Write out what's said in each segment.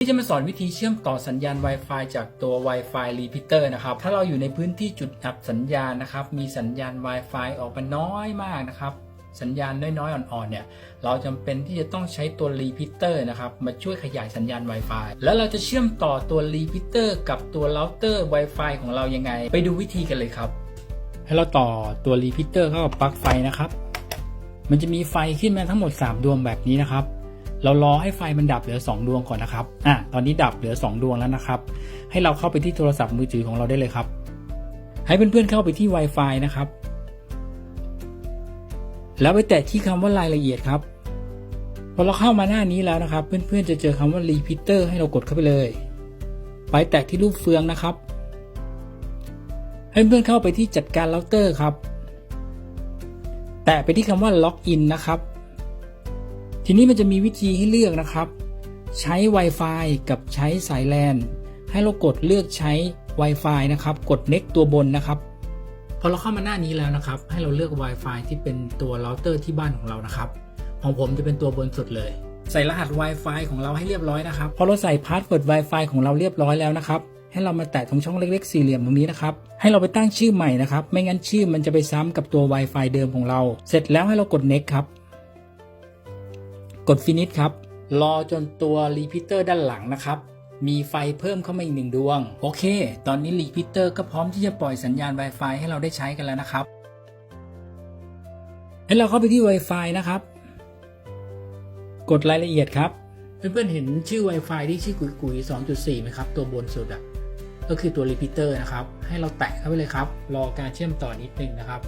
ที่จะมาสอนวิธีเชื่อมต่อสัญญาณ Wi-Fi จากตัว Wi-Fi Repeater นะครับ ถ้าเราอยู่ในพื้นที่จุดอับสัญญาณนะครับ มีสัญญาณ Wi-Fi ออกมาน้อยมากนะครับ สัญญาณน้อยๆอ่อนๆเนี่ย เราจำเป็นที่จะต้องใช้ตัว Repeater นะครับ มาช่วยขยายสัญญาณ Wi-Fi แล้วเราจะเชื่อมต่อตัว Repeater กับตัว Router Wi-Fi ของเรายังไง ไปดูวิธีกันเลยครับ ให้เราต่อตัว Repeater เข้ากับปลั๊กไฟนะครับ มันจะมีไฟขึ้นมาทั้งหมด 3 ดวงแบบนี้นะครับ เรารอให้ไฟมันดับเหลือ 2 ดวงก่อนนะครับ อะ ตอนนี้ดับเหลือ 2 ดวงแล้วนะครับ ให้เราเข้าไปที่โทรศัพท์มือถือของเราได้เลยครับ ให้เพื่อนๆเข้าไปที่ Wi-Fi นะครับ แล้วไปแตะที่คำว่ารายละเอียดครับ พอเราเข้ามาหน้านี้แล้วนะครับ เพื่อนๆจะเจอคำว่า repeater ให้เรากดเข้าไปเลย ไปแตะที่รูปเฟืองนะครับ ให้เพื่อนๆเข้าไปที่จัดการเราเตอร์ครับ แตะไปที่คำว่า login นะครับ ทีนี้มันจะมีวิธีให้เลือกนะครับ ใช้ Wi-Fi กับใช้สาย LAN ให้เรากดเลือกใช้ Wi-Fi นะครับ กด next ตัวบนนะครับพอเราเข้ามาหน้านี้แล้วนะครับ ให้เราเลือก Wi-Fi ที่เป็นตัวเราเตอร์ที่บ้านของเรานะครับ ของผมจะเป็นตัวบนสุดเลย ใส่รหัส Wi-Fi ของเราให้เรียบร้อยนะครับ พอเราใส่พาสเวิร์ด Wi-Fi ของเราเรียบร้อยแล้วนะครับ ให้เรามาแตะตรงช่องเล็กๆสี่เหลี่ยมตรงนี้นะครับ ให้เราไปตั้งชื่อใหม่นะครับ ไม่งั้นชื่อมันจะไปซ้ำกับตัว Wi-Fi เดิมของเรา เสร็จแล้วให้เรากด next ครับ กด finish ครับ รอจนตัว repeater ด้านหลังนะครับ มีไฟเพิ่มเข้ามาอีกหนึ่งดวง โอเค ตอนนี้ repeater ก็พร้อมที่จะปล่อยสัญญาณ Wi-Fi ให้เราได้ใช้กันแล้วนะครับ ให้เราเข้าไปที่ Wi-Fi นะครับ กดรายละเอียดครับ เพื่อนๆเห็นชื่อ Wi-Fi ที่ชื่อกุยกุย2.4ไหมครับ ตัวบนสุดอะก็คือตัว repeater นะครับ ให้เราแตะเข้าไปเลยครับ รอการเชื่อมต่อนิดนึงนะครับ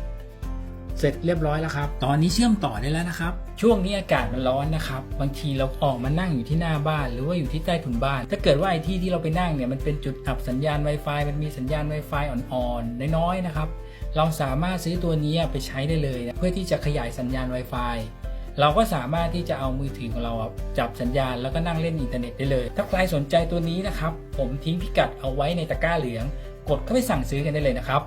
เสร็จเรียบร้อยแล้วครับ ตอนนี้เชื่อมต่อได้แล้วนะครับ ช่วงนี้อากาศมันร้อนนะครับ บางทีเราออกมานั่งอยู่ที่หน้าบ้าน หรือว่าอยู่ที่ใต้ถุนบ้าน ถ้าเกิดว่าไอ้ที่ที่เราไปนั่งเนี่ยมันเป็นจุดอับสัญญาณ Wi-Fi มันมีสัญญาณ Wi-Fi อ่อนๆน้อยๆนะครับ เราสามารถซื้อตัวนี้ไปใช้ได้เลยนะเพื่อที่จะขยายสัญญาณ Wi-Fi เราก็สามารถที่จะเอามือถือของเราอะจับสัญญาณแล้วก็นั่งเล่นอินเทอร์เน็ตได้เลย ถ้าใครสนใจตัวนี้นะครับ ผมทิ้งพิกัดเอาไว้ในตะกร้าเหลือง กดเข้าไปสั่งซื้อกันได้เลยนะครับ